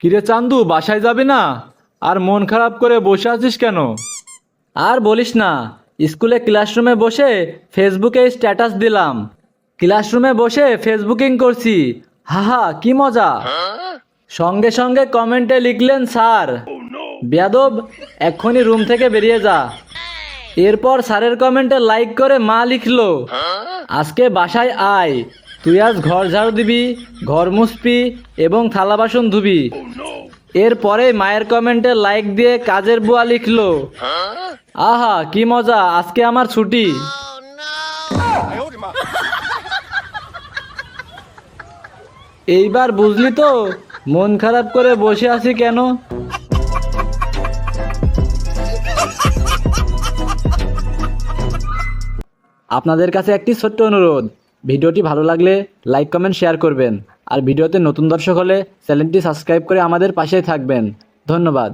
কিরে চান্দু, বাসায় যাবি না? আর মন খারাপ করে বসে আছিস কেন? আর বলিস না, স্কুলে ক্লাসরুমে বসে ফেসবুকে স্ট্যাটাস দিলাম। ক্লাসরুমে বসে ফেসবুকিং করছি। হাহা, কি মজা। সঙ্গে সঙ্গে কমেন্টে লিখলেন, স্যার, বেয়াদব, এক্ষুনি রুম থেকে বেরিয়ে যা। এরপর স্যারের কমেন্টে লাইক করে মা লিখলো, আজকে বাসায় আয়। তুই আজ ঘর ঝাড়ু দিবি, ঘর মুছবি এবং থালা বাসন ধুবি। এরপরে মায়ের কমেন্টে লাইক দিয়ে কাজের বুয়া লিখলো। আহা, কি মজা, আজকে আমার ছুটি। এইবার বুঝলি তো, মন খারাপ করে বসে আছি কেন? আপনাদের কাছে একটি ছোট্ট অনুরোধ ভিডিওটি ভালো লাগলে লাইক, কমেন্ট, শেয়ার করবেন। আর ভিডিওতে নতুন দর্শক হলে চ্যানেলটি সাবস্ক্রাইব করে আমাদের পাশেই থাকবেন। ধন্যবাদ।